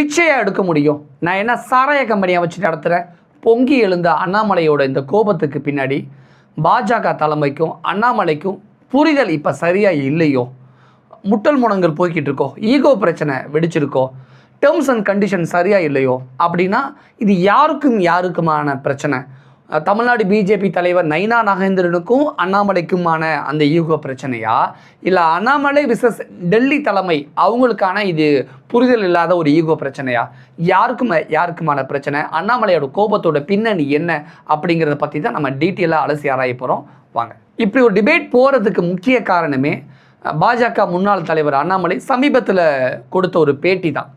பிச்சையாக எடுக்க முடியும்? நான் என்ன சாராய கம்பெனியை வச்சு நடத்துகிறேன் பொங்கி எழுந்த அண்ணாமலையோட இந்த கோபத்துக்கு பின்னாடி பாஜக தலைமைக்கும் அண்ணாமலைக்கும் புரிதல் இப்போ சரியாக இல்லையோ? முட்டல் முனங்கள் போய்கிட்டு இருக்கோ? ஈகோ பிரச்சனை வெடிச்சிருக்கோ? டேர்ம்ஸ் அண்ட் கண்டிஷன் சரியாக இல்லையோ? அப்படின்னா இது யாருக்கும் யாருக்குமான பிரச்சனை? தமிழ்நாடு பிஜேபி தலைவர் நைனா நாகேந்திரனுக்கும் அண்ணாமலைக்குமான அந்த ஈகோ பிரச்சனையா? இல்லை அண்ணாமலை விசஸ் டெல்லி தலைமை அவங்களுக்கான இது புரிதல் இல்லாத ஒரு ஈகோ பிரச்சனையா? யாருக்கும் யாருக்குமான பிரச்சனை? அண்ணாமலையோட கோபத்தோட பின்னணி என்ன அப்படிங்கிறத பற்றி தான் நம்ம டீட்டெயிலாக அலசி ஆராய போகிறோம் வாங்க. இப்படி ஒரு டிபேட் போகிறதுக்கு முக்கிய காரணமே பாஜக முன்னாள் தலைவர் அண்ணாமலை சமீபத்தில் கொடுத்த ஒரு பேட்டி தான்.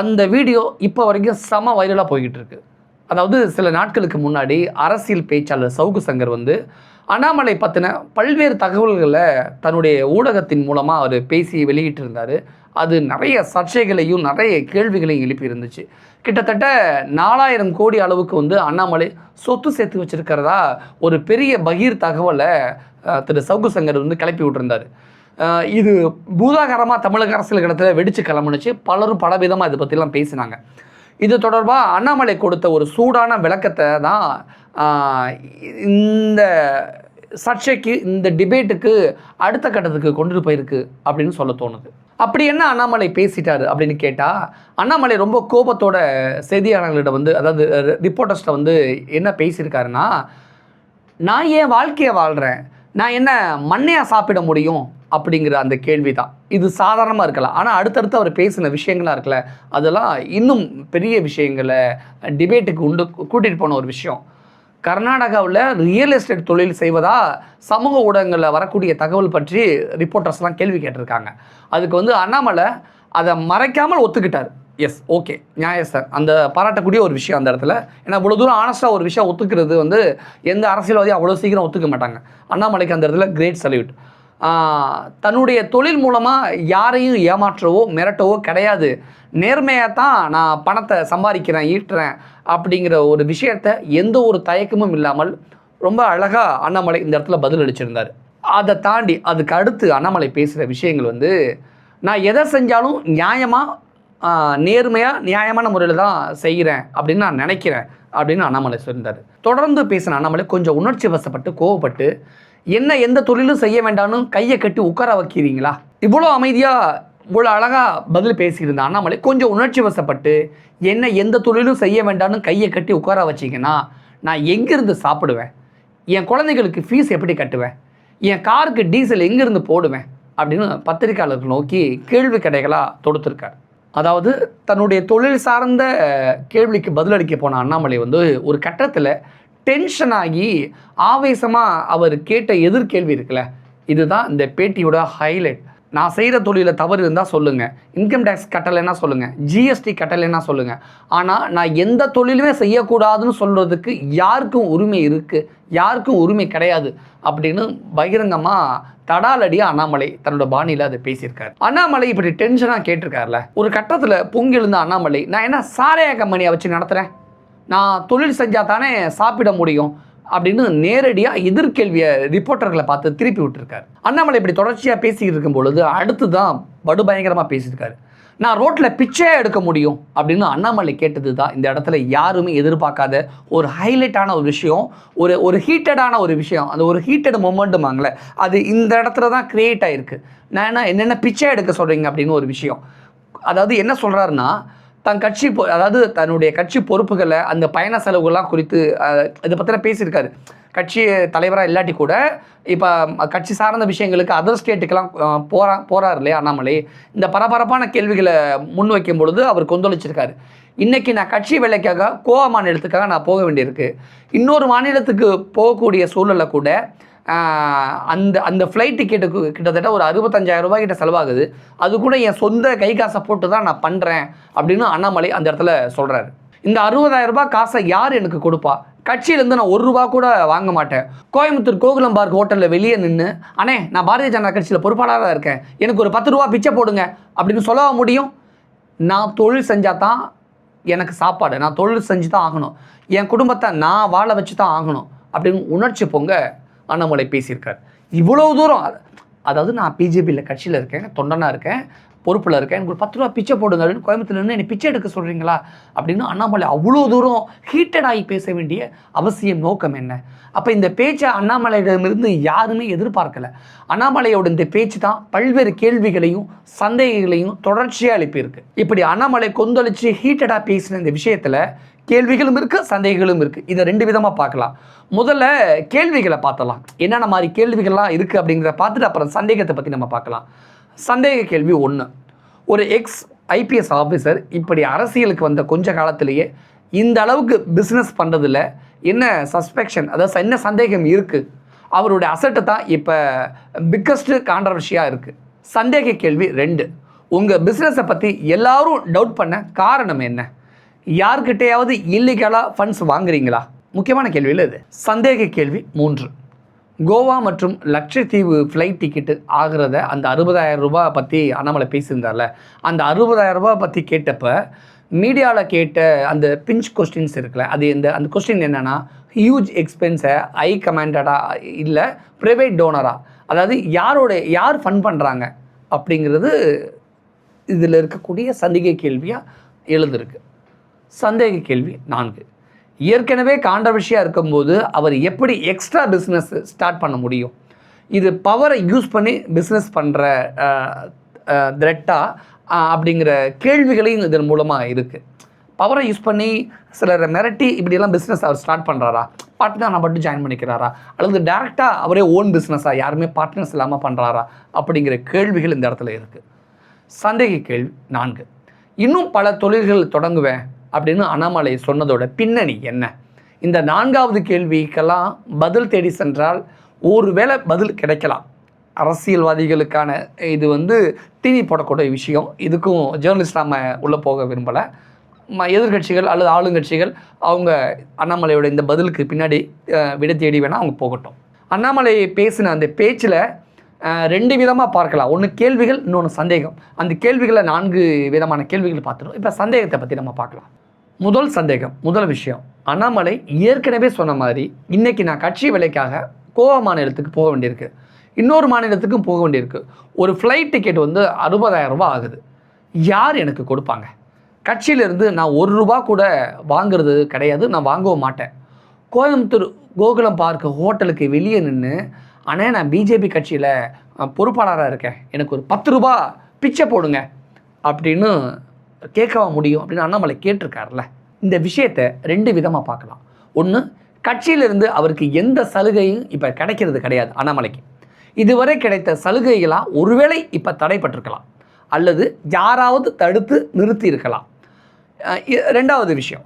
அந்த வீடியோ இப்போ வரைக்கும் செம வைரலாக போய்கிட்டு இருக்குது அதாவது சில நாட்களுக்கு முன்னாடி அரசியல் பேச்சாளர் சவுகு சங்கர் வந்து அண்ணாமலை பற்றின பல்வேறு தகவல்களை தன்னுடைய ஊடகத்தின் மூலமாக அவர் பேசி வெளியிட்டிருந்தார். அது நிறைய சர்ச்சைகளையும் நிறைய கேள்விகளையும் எழுப்பி இருந்துச்சு கிட்டத்தட்ட நாலாயிரம் கோடி அளவுக்கு வந்து அண்ணாமலை சொத்து சேர்த்து வச்சுருக்கிறதா ஒரு பெரிய பகீர் தகவலை திரு சவுகு சங்கர் வந்து கிளப்பி விட்டுருந்தார். இது பூதாகரமாக தமிழக அரசியல் இடத்துல வெடித்து கிளம்புனுச்சு. பலரும் பலவிதமாக இதை பற்றிலாம் பேசினாங்க. இது தொடர்பாக அண்ணாமலை கொடுத்த ஒரு சூடான விளக்கத்தை தான் இந்த சர்ச்சைக்கு இந்த டிபேட்டுக்கு அடுத்த கட்டத்துக்கு கொண்டு போயிருக்கு அப்படின்னு சொல்ல தோணுது. அப்படி என்ன அண்ணாமலை பேசிட்டாரு அப்படின்னு கேட்டால் அண்ணாமலை ரொம்ப கோபத்தோட செய்தியாளர்களிடம் வந்து அதாவது ரிப்போர்ட்டர்ஸ்ட்ட வந்து என்ன பேசியிருக்காருன்னா நான் ஏன் வாழ்க்கையை வாழ்கிறேன் நான் என்ன மண்ணையாக சாப்பிட முடியும்? அப்படிங்கிற அந்த கேள்வி தான் இது சாதாரணமாக இருக்கலாம். ஆனால் அடுத்தடுத்து அவர் பேசின விஷயங்களாக இருக்கல அதெல்லாம் இன்னும் பெரிய விஷயங்களை டிபேட்டுக்கு உண்டு கூட்டிகிட்டு போன ஒரு விஷயம். கர்நாடகாவில் ரியல் எஸ்டேட் தொழில் செய்வதா சமூக ஊடகங்களில் வரக்கூடிய தகவல் பற்றி ரிப்போர்ட்டர்ஸ்லாம் கேள்வி கேட்டிருக்காங்க. அதுக்கு வந்து அண்ணாமலை அதை மறைக்காமல் ஒத்துக்கிட்டார். எஸ் ஓகே நியாய சார் அந்த பாராட்டக்கூடிய ஒரு விஷயம் அந்த இடத்துல. ஏன்னா இவ்வளோ தூரம் ஆனஸ்ட்டாக ஒரு விஷயம் ஒத்துக்கிறது வந்து எந்த அரசியல்வாதியும் அவ்வளோ சீக்கிரம் ஒத்துக்க மாட்டாங்க. அண்ணாமலைக்கு அந்த இடத்துல கிரேட் சல்யூட் தன்னுடைய தொழில் மூலமாக யாரையும் ஏமாற்றவோ மிரட்டவோ கிடையாது. நேர்மையாக தான் நான் பணத்தை சம்பாதிக்கிறேன் ஈட்டுறேன் அப்படிங்கிற ஒரு விஷயத்த எந்த ஒரு தயக்கமும் இல்லாமல் ரொம்ப அழகாக அண்ணாமலை இந்த இடத்துல பதில் அளிச்சிருந்தார். அதை தாண்டி அதுக்கு அடுத்து அண்ணாமலை பேசுகிற விஷயங்கள் வந்து நான் எதை செஞ்சாலும் நியாயமாக நேர்மையாக நியாயமான முறையில் தான் செய்கிறேன் அப்படின்னு நான் நினைக்கிறேன் அப்படின்னு அண்ணாமலை சொல்லியிருந்தார். தொடர்ந்து பேசின அண்ணாமலை கொஞ்சம் உணர்ச்சி வசப்பட்டு கோவப்பட்டு என்ன எந்த தொழிலும் செய்ய வேண்டாம்னு கையை கட்டி உட்கார வைக்கிறீங்களா? இவ்வளோ அமைதியாக இவ்வளோ அழகாக பதில் பேசியிருந்த அண்ணாமலை கொஞ்சம் உணர்ச்சி வசப்பட்டு என்ன எந்த தொழிலும் செய்ய வேண்டாம்னு கையை கட்டி உட்கார வச்சிங்கன்னா நான் எங்கேருந்து சாப்பிடுவேன்? என் குழந்தைகளுக்கு ஃபீஸ் எப்படி கட்டுவேன்? என் காருக்கு டீசல் எங்கேருந்து போடுவேன்? அப்படின்னு பத்திரிகையாளர்கள் நோக்கி கேள்வி கடைகளாக தொடுத்திருக்கார். அதாவது தன்னுடைய தொழில் சார்ந்த கேள்விக்கு பதிலளிக்க போன அண்ணாமலை வந்து ஒரு கட்டத்தில் டென்ஷன் ஆகி ஆவேசமாக அவர் கேட்ட எதிர்கேள்வி இருக்குல்ல இதுதான் இந்த பேட்டியோட ஹைலைட் நான் செய்கிற தொழிலில் தவறு இருந்தால் சொல்லுங்கள் இன்கம் டேக்ஸ் கட்டலைன்னா சொல்லுங்கள் ஜிஎஸ்டி கட்டலைன்னா சொல்லுங்கள் ஆனால் நான் எந்த தொழிலுமே செய்யக்கூடாதுன்னு சொல்கிறதுக்கு யாருக்கும் உரிமை இருக்குது யாருக்கும் உரிமை கிடையாது அப்படின்னு பகிரங்கமாக தடாலடி அண்ணாமலை தன்னோட பாணியில் அதை பேசியிருக்காரு. அண்ணாமலை இப்படி டென்ஷனாக கேட்டிருக்காருல ஒரு கட்டத்தில் பொங்கெழுந்த அண்ணாமலை நான் என்ன சாரையா கம்பெனியை வச்சு நடத்துகிறேன் நான் தொழில் செஞ்சால் தானே சாப்பிட முடியும் அப்படின்னு நேரடியாக எதிர்கேள்வியை ரிப்போர்ட்டர்களை பார்த்து திருப்பி விட்டுருக்காரு. அண்ணாமலை இப்படி தொடர்ச்சியாக பேசிக்கிட்டு இருக்கும் பொழுது அடுத்து தான் படுபயங்கரமாக பேசியிருக்காரு. நான் ரோட்டில் பிச்சையாக எடுக்க முடியும் அப்படின்னு அண்ணாமலை கேட்டது தான் இந்த இடத்துல யாருமே எதிர்பார்க்காத ஒரு ஹைலைட்டான ஒரு விஷயம் ஒரு ஒரு ஹீட்டடான ஒரு விஷயம். அந்த ஒரு ஹீட்டட் மொமெண்ட்டுமாங்களே அது இந்த இடத்துல தான் க்ரியேட் ஆகிருக்கு நான் என்ன என்னென்ன பிச்சை எடுக்க சொல்கிறீங்க அப்படின்னு ஒரு விஷயம். அதாவது என்ன சொல்கிறாருன்னா தன் கட்சி பொ- அதாவது தன்னுடைய கட்சி பொறுப்புகளை அந்த பயண செலவுகள்லாம் குறித்து இதை பற்றின பேசியிருக்காரு. கட்சி தலைவராக இல்லாட்டி கூட இப்போ கட்சி சார்ந்த விஷயங்களுக்கு அதர் ஸ்டேட்டுக்கெல்லாம் அஹ், போறா போகிறார் இல்லையா அண்ணாமலை? இந்த பரபரப்பான கேள்விகளை முன் வைக்கும் பொழுது அவர் கொந்தளிச்சிருக்காரு. இன்றைக்கி நான் கட்சி வேலைக்காக கோவா மாநிலத்துக்காக நான் போக வேண்டியிருக்கு. இன்னொரு மாநிலத்துக்கு போகக்கூடிய சூழலில் கூட அந்த அந்த ஃப்ளைட் டிக்கெட்டுக்கு கிட்டத்தட்ட ஒரு அறுபத்தஞ்சாயிரம் ரூபாய் கிட்ட செலவாகுது. அது கூட என் சொந்த கை காசை போட்டு தான் நான் பண்ணுறேன் அப்படின்னு அண்ணாமலை அந்த இடத்துல சொல்கிறாரு இந்த அறுபதாயிரம் ரூபாய் காசை யார் எனக்கு கொடுப்பா? கட்சியிலேருந்து நான் ஒரு ரூபா கூட வாங்க மாட்டேன். கோயம்புத்தூர் கோகுலம் பார்க் ஹோட்டலில் வெளியே நின்று அண்ணே நான் பாரதிய ஜனதா கட்சியில் பொறுப்பாளராக இருக்கேன். எனக்கு ஒரு பத்து ரூபா பிச்சை போடுங்க. அப்படின்னு சொல்லவா முடியும்? நான் தொழில் செஞ்சால் தான் எனக்கு சாப்பாடு. நான் தொழில் செஞ்சு தான் ஆகணும். என் குடும்பத்தை நான் வாழ வச்சு தான் ஆகணும் அப்படின்னு உணர்ச்சி பொங்க அண்ணாமலை பேசியிருக்கார். இவ்வளோ தூரம் அதாவது நான் பிஜேபியில் கட்சியில் இருக்கேன் தொண்டனாக இருக்கேன் பொறுப்பில் இருக்கேன். எனக்கு ஒரு பத்து ரூபா பிச்சை போடுங்க அப்படின்னு கோயம்புத்தூர்ல நின்று என்னை பிச்சை எடுக்க சொல்கிறீங்களா அப்படின்னு அண்ணாமலை அவ்வளோ தூரம் ஹீட்டடாகி பேச வேண்டிய அவசியம் நோக்கம் என்ன? அப்போ இந்த பேச்சை அண்ணாமலையிடமிருந்து யாருமே எதிர்பார்க்கல. அண்ணாமலையோட இந்த பேச்சு தான் பல்வேறு கேள்விகளையும் சந்தேகங்களையும் தொடர்ச்சியாக எழுப்பியிருக்கு. இப்படி அண்ணாமலை கொந்தளிச்சு ஹீட்டடாக பேசின இந்த விஷயத்தில் கேள்விகளும் இருக்குது சந்தேகங்களும் இருக்குது இதை ரெண்டு விதமாக பார்க்கலாம். முதல்ல கேள்விகளை பார்த்தலாம் என்னென்ன மாதிரி கேள்விகள்லாம் இருக்குது அப்படிங்கிறத பார்த்துட்டு அப்புறம் சந்தேகத்தை பற்றி நம்ம பார்க்கலாம். சந்தேக கேள்வி ஒன்று ஒரு எக்ஸ் ஐபிஎஸ் ஆஃபீஸர் இப்படி அரசியலுக்கு வந்த கொஞ்ச காலத்திலேயே இந்த அளவுக்கு பிஸ்னஸ் பண்ணுறதுல என்ன சஸ்பெக்ஷன் அதாவது என்ன சந்தேகம் இருக்குது அவருடைய அசட்டு தான் இப்போ பிக்கஸ்ட்டு கான்ட்ரவர்ஷியாக இருக்குது சந்தேக கேள்வி ரெண்டு. உங்கள் பிஸ்னஸை பற்றி எல்லாரும் டவுட் பண்ண காரணம் என்ன? யார்கிட்டையாவது இல்லீகலாக ஃபண்ட்ஸ் வாங்குறீங்களா? முக்கியமான கேள்வியில் இது. சந்தேக கேள்வி மூன்று. கோவா மற்றும் லட்சத்தீவு ஃப்ளைட் டிக்கெட்டு ஆகிறத அந்த அறுபதாயிரம் ரூபாய் பற்றி அண்ணாமலை பேசியிருந்தார்ல. அந்த அறுபதாயிரம் ரூபாய் பற்றி கேட்டப்ப மீடியாவில் கேட்ட அந்த பிஞ்ச் கொஸ்டின்ஸ் இருக்குல்ல அது இந்த அந்த கொஸ்டின் என்னென்னா ஹியூஜ் எக்ஸ்பென்ஸை ஐ கமாண்டடாக இல்லை ப்ரைவேட் டோனராக அதாவது யாரோட யார் ஃபண்ட் பண்ணுறாங்க அப்படிங்கிறது இதில் இருக்கக்கூடிய சந்தேக கேள்வியாக எழுதிருக்கு சந்தேக கேள்வி நான்கு. ஏற்கனவே கான்ட்ரவர்ஷியாக இருக்கும்போது அவர் எப்படி எக்ஸ்ட்ரா பிஸ்னஸ் ஸ்டார்ட் பண்ண முடியும்? இது பவரை யூஸ் பண்ணி பிஸ்னஸ் பண்ணுற த்ரெட்டா அப்படிங்கிற கேள்விகளையும் இதன் மூலமாக இருக்குது பவரை யூஸ் பண்ணி சிலரை மிரட்டி இப்படியெல்லாம் பிஸ்னஸ் அவர் ஸ்டார்ட் பண்ணுறாரா பார்ட்னர் நான் மட்டும் ஜாயின் பண்ணிக்கிறாரா? அல்லது டேரெக்டாக அவரே ஓன் பிஸ்னஸாக யாருமே பார்ட்னர்ஸ் இல்லாமல் பண்ணுறாரா அப்படிங்கிற கேள்விகள் இந்த இடத்துல இருக்குது சந்தேக கேள்வி நான்கு. இன்னும் பல தொழில்கள் தொடங்குவேன். அப்படின்னு அண்ணாமலை சொன்னதோட பின்னணி என்ன? இந்த நான்காவது கேள்விக்கெல்லாம் பதில் தேடி சென்றால் ஒருவேளை பதில் கிடைக்கலாம். அரசியல்வாதிகளுக்கான இது வந்து டிவி போடக்கூடிய விஷயம். இதுக்கும் ஜேர்னலிஸ்ட் நாம் உள்ளே போக விரும்பலை. ம எதிர்கட்சிகள் அல்லது ஆளுங்கட்சிகள் அவங்க அண்ணாமலையோட இந்த பதிலுக்கு பின்னாடி விட விடை தேடி வேணால் அவங்க போகட்டும். அண்ணாமலை பேசின அந்த பேச்சில் ரெண்டு விதமாக பார்க்கலாம். ஒன்று கேள்விகள் இன்னொன்று சந்தேகம். அந்த கேள்விகளை நான்கு விதமான கேள்விகள் பார்த்துடும் இப்போ சந்தேகத்தை பற்றி நம்ம பார்க்கலாம். முதல் சந்தேகம் முதல் விஷயம். அண்ணாமலை ஏற்கனவே சொன்ன மாதிரி இன்னைக்கு நான் கட்சி விலைக்காக கோவா மாநிலத்துக்கு போக வேண்டியிருக்கு. இன்னொரு மாநிலத்துக்கும் போக வேண்டியிருக்கு. ஒரு ஃப்ளைட் டிக்கெட் வந்து அறுபதாயிரம் ரூபாய் ஆகுது. யார் எனக்கு கொடுப்பாங்க? கட்சியிலேருந்து நான் ஒரு ரூபா கூட வாங்குறது கிடையாது நான் வாங்கவும் மாட்டேன். கோயம்புத்தூர் கோகுலம் பார்க் ஹோட்டலுக்கு வெளியே நின்று அண்ணே நான் பிஜேபி கட்சியில் பொறுப்பாளராக இருக்கேன். எனக்கு ஒரு பத்து ரூபா பிச்சை போடுங்க. அப்படின்னு கேட்கவா முடியும் அப்படின்னு அண்ணாமலை கேட்டிருக்காருல்ல. இந்த விஷயத்தை ரெண்டு விதமாக பார்க்கலாம். ஒன்று கட்சியிலிருந்து அவருக்கு எந்த சலுகையும் இப்போ கிடைக்கிறது கிடையாது அண்ணாமலைக்கு. இதுவரை கிடைத்த சலுகைகளாக ஒருவேளை இப்போ தடைப்பட்டிருக்கலாம். அல்லது யாராவது தடுத்து நிறுத்தி இருக்கலாம் ரெண்டாவது விஷயம்.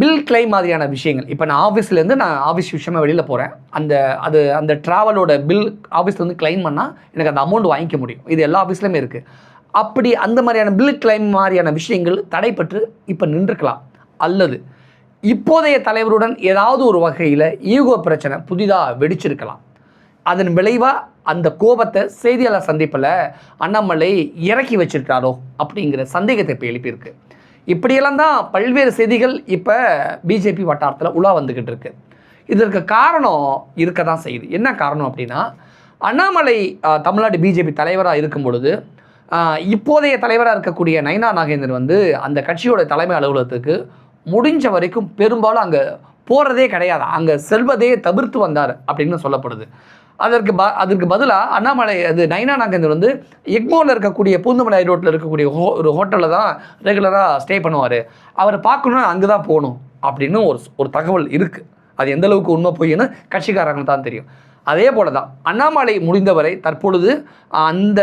பில் கிளைம் மாதிரியான விஷயங்கள். இப்போ நான் ஆஃபீஸ்லேருந்து நான் ஆஃபீஸ் விஷயமா வெளியில் போகிறேன் அந்த அது அந்த ட்ராவலோட பில் ஆஃபீஸ்லேருந்து கிளைம் பண்ணால் எனக்கு அந்த அமௌண்ட் வாங்கிக்க முடியும். இது எல்லா ஆஃபீஸ்லையுமே இருக்குது அப்படி அந்த மாதிரியான பில் கிளைம் மாதிரியான விஷயங்கள் தடைப்பட்டு இப்போ நின்றுக்கலாம் அல்லது இப்போதைய தலைவருடன் ஏதாவது ஒரு வகையில் ஈகோ பிரச்சனை புதிதாக வெடிச்சிருக்கலாம். அதன் விளைவாக அந்த கோபத்தை செய்தியாளர் சந்திப்பில் அண்ணாமலை இறக்கி வச்சிருக்காரோ அப்படிங்கிற சந்தேகத்தை இப்போ எழுப்பியிருக்கு. இப்படியெல்லாம் தான் பல்வேறு செய்திகள் இப்போ பிஜேபி வட்டாரத்தில் உலா வந்துக்கிட்டு இருக்கு. இதற்கு காரணம் இருக்க தான் செய்யுது. என்ன காரணம் அப்படின்னா அண்ணாமலை தமிழ்நாடு பிஜேபி தலைவராக இருக்கும் பொழுது இப்போதைய தலைவராக இருக்கக்கூடிய நயனா நாகேந்திரன் வந்து அந்த கட்சியோட தலைமை அலுவலகத்துக்கு முடிஞ்ச வரைக்கும் பெரும்பாலும் அங்கே போகிறதே கிடையாது. அங்கே செல்வதே தவிர்த்து வந்தார் அப்படின்னு சொல்லப்படுது. அதற்கு ப அதற்கு பதிலாக அண்ணாமலை அது நைனா நாகேந்திரன் வந்து எக்மோரில் இருக்கக்கூடிய பூந்தமலை ரோட்டில் இருக்கக்கூடிய ஹோ ஒரு ஹோட்டலில் தான் ரெகுலராக ஸ்டே பண்ணுவார். அவரை பார்க்கணுன்னா அங்கே தான் போகணும் அப்படின்னு ஒரு ஒரு தகவல் இருக்குது அது எந்த அளவுக்கு உண்மை பொய்ன்னு கட்சிக்காரங்களுக்கு தான் தெரியும். அதே போல தான் அண்ணாமலை முடிந்தவரை தற்பொழுது அந்த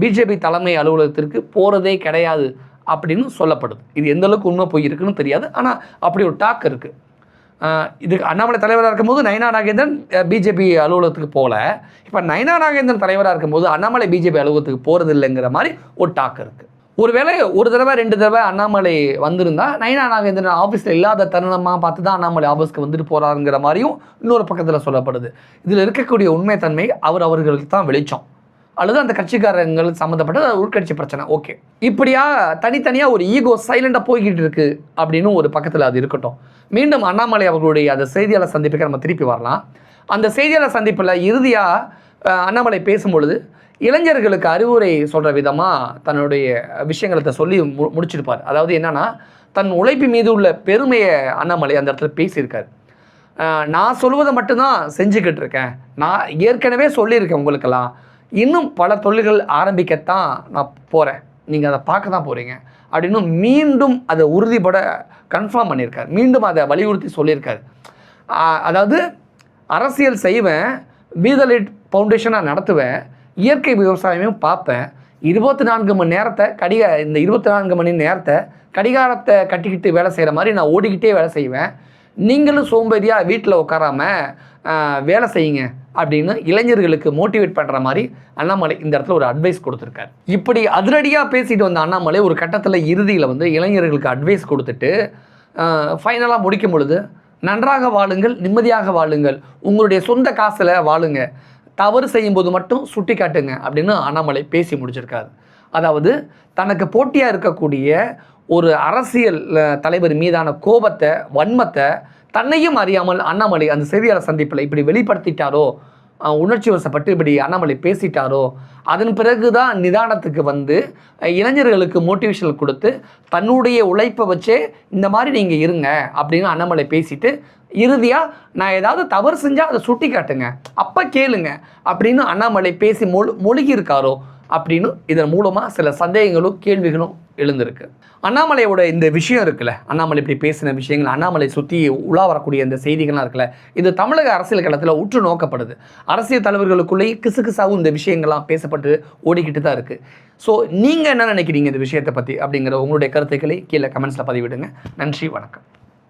பிஜேபி தலைமை அலுவலகத்திற்கு போகிறதே கிடையாது அப்படின்னு சொல்லப்படுது. இது எந்த அளவுக்கு உண்மை பொய் இருக்குன்னு தெரியாது. ஆனால் அப்படி ஒரு டாக் இருக்குது இது அண்ணாமலை தலைவராக இருக்கும்போது நயனா நாகேந்திரன் பிஜேபி அலுவலகத்துக்கு போகல. இப்போ நயனா நாகேந்திரன் தலைவராக இருக்கும்போது அண்ணாமலை பிஜேபி அலுவலகத்துக்கு போகிறது இல்லைங்கிற மாதிரி ஒரு டாக் இருக்குது ஒருவேளை ஒரு தடவை ரெண்டு தடவை அண்ணாமலை வந்திருந்தா நயனா நாகேந்திரன் ஆஃபீஸில் இல்லாத தருணமாக பார்த்து தான் அண்ணாமலை ஆஃபீஸ்க்கு வந்துட்டு போகிறாருங்கிற மாதிரியும் இன்னொரு பக்கத்தில் சொல்லப்படுது. இதில் இருக்கக்கூடிய உண்மைத்தன்மை அவர் அவர்களுக்கு தான் வெளிச்சம். அல்லது அந்த கட்சிக்காரங்கள் சம்மந்தப்பட்ட உள்கட்சி பிரச்சனை. ஓகே இப்படியா தனித்தனியாக ஒரு ஈகோ சைலண்டாக போய்கிட்டு இருக்கு அப்படின்னு ஒரு பக்கத்தில் அது இருக்கட்டும். மீண்டும் அண்ணாமலை அவர்களுடைய அந்த செய்தியாளர் சந்திப்புக்கு நம்ம திருப்பி வரலாம். அந்த செய்தியாளர் சந்திப்பில் இறுதியாக அண்ணாமலை பேசும்பொழுது இளைஞர்களுக்கு அறிவுரை சொல்கிற விதமாக தன்னுடைய விஷயங்களை சொல்லி மு முடிச்சிருப்பார். அதாவது என்னென்னா தன் உழைப்பு மீது உள்ள பெருமையை அண்ணாமலை அந்த இடத்துல பேசியிருக்காரு. நான் சொல்வதை மட்டும்தான் செஞ்சுக்கிட்டு இருக்கேன். நான் ஏற்கனவே சொல்லியிருக்கேன் உங்களுக்கெல்லாம். இன்னும் பல தொழில்கள் ஆரம்பிக்கத்தான் நான் போகிறேன் நீங்கள் அதை பார்க்க தான் போகிறீங்க அப்படின்னு மீண்டும் அதை உறுதிப்பட கன்ஃபார்ம் பண்ணியிருக்கார். மீண்டும் அதை வலியுறுத்தி சொல்லியிருக்கார். அதாவது அரசியல் செய்வேன் பீதலிட் ஃபவுண்டேஷனாக நடத்துவேன் இயற்கை விவசாயமும் பார்ப்பேன். இருபத்தி நான்கு மணி நேரத்தை கடிக இந்த இருபத்தி நான்கு மணி நேரத்தை கடிகாரத்தை கட்டிக்கிட்டு வேலை செய்கிற மாதிரி நான் ஓடிக்கிட்டே வேலை செய்வேன். நீங்களும் சோம்பேறியாக வீட்டில் உட்காராம வேலை செய்யுங்க அப்படின்னு இளைஞர்களுக்கு மோட்டிவேட் பண்ணுற மாதிரி அண்ணாமலை இந்த இடத்துல ஒரு அட்வைஸ் கொடுத்துருக்காரு. இப்படி அதிரடியாக பேசிட்டு வந்த அண்ணாமலை ஒரு கட்டத்தில் இறுதியில் வந்து இளைஞர்களுக்கு அட்வைஸ் கொடுத்துட்டு ஃபைனலாக முடிக்கும் பொழுது நன்றாக வாழுங்கள் நிம்மதியாக வாழுங்கள். உங்களுடைய சொந்த காசில் வாழுங்க. தவறு செய்யும்போது மட்டும் சுட்டி காட்டுங்க அப்படின்னு அண்ணாமலை பேசி முடிச்சிருக்காரு. அதாவது தனக்கு போட்டியாக இருக்கக்கூடிய ஒரு அரசியல் தலைவர் மீதான கோபத்தை வன்மத்தை தன்னையும் அறியாமல் அண்ணாமலை அந்த செய்தியாளர் சந்திப்பில் இப்படி வெளிப்படுத்திட்டாரோ உணர்ச்சி வசப்பட்டு இப்படி அண்ணாமலை பேசிட்டாரோ அதன் பிறகு தான் நிதானத்துக்கு வந்து இளைஞர்களுக்கு மோட்டிவேஷன் கொடுத்து தன்னுடைய உழைப்பை வச்சே இந்த மாதிரி நீங்கள் இருங்க அப்படின்னு அண்ணாமலை பேசிட்டு இறுதியாக நான் ஏதாவது தவறு செஞ்சால் அதை சுட்டி காட்டுங்க அப்போ கேளுங்க. அப்படின்னு அண்ணாமலை பேசி மொழி மொழிகி இருக்காரோ அப்படின்னு இதன் மூலமாக சில சந்தேகங்களும் கேள்விகளும் எழுந்திருக்கு. அண்ணாமலையோட இந்த விஷயம் இருக்குல்ல அண்ணாமலை இப்படி பேசின விஷயங்கள் அண்ணாமலை சுற்றி உலா வரக்கூடிய இந்த செய்திகள்லாம் இருக்குல்ல இது தமிழக அரசியல் களத்தில் உற்று நோக்கப்படுது அரசியல் தலைவர்களுக்குள்ளேயே கிசுகிசாவும் இந்த விஷயங்கள்லாம் பேசப்பட்டு ஓடிக்கிட்டு தான் இருக்குது ஸோ நீங்கள் என்ன நினைக்கிறீங்க இந்த விஷயத்தை பற்றி அப்படிங்கிற உங்களுடைய கருத்துக்களை கீழே கமெண்ட்ஸில் பதிவிடுங்க. நன்றி வணக்கம்.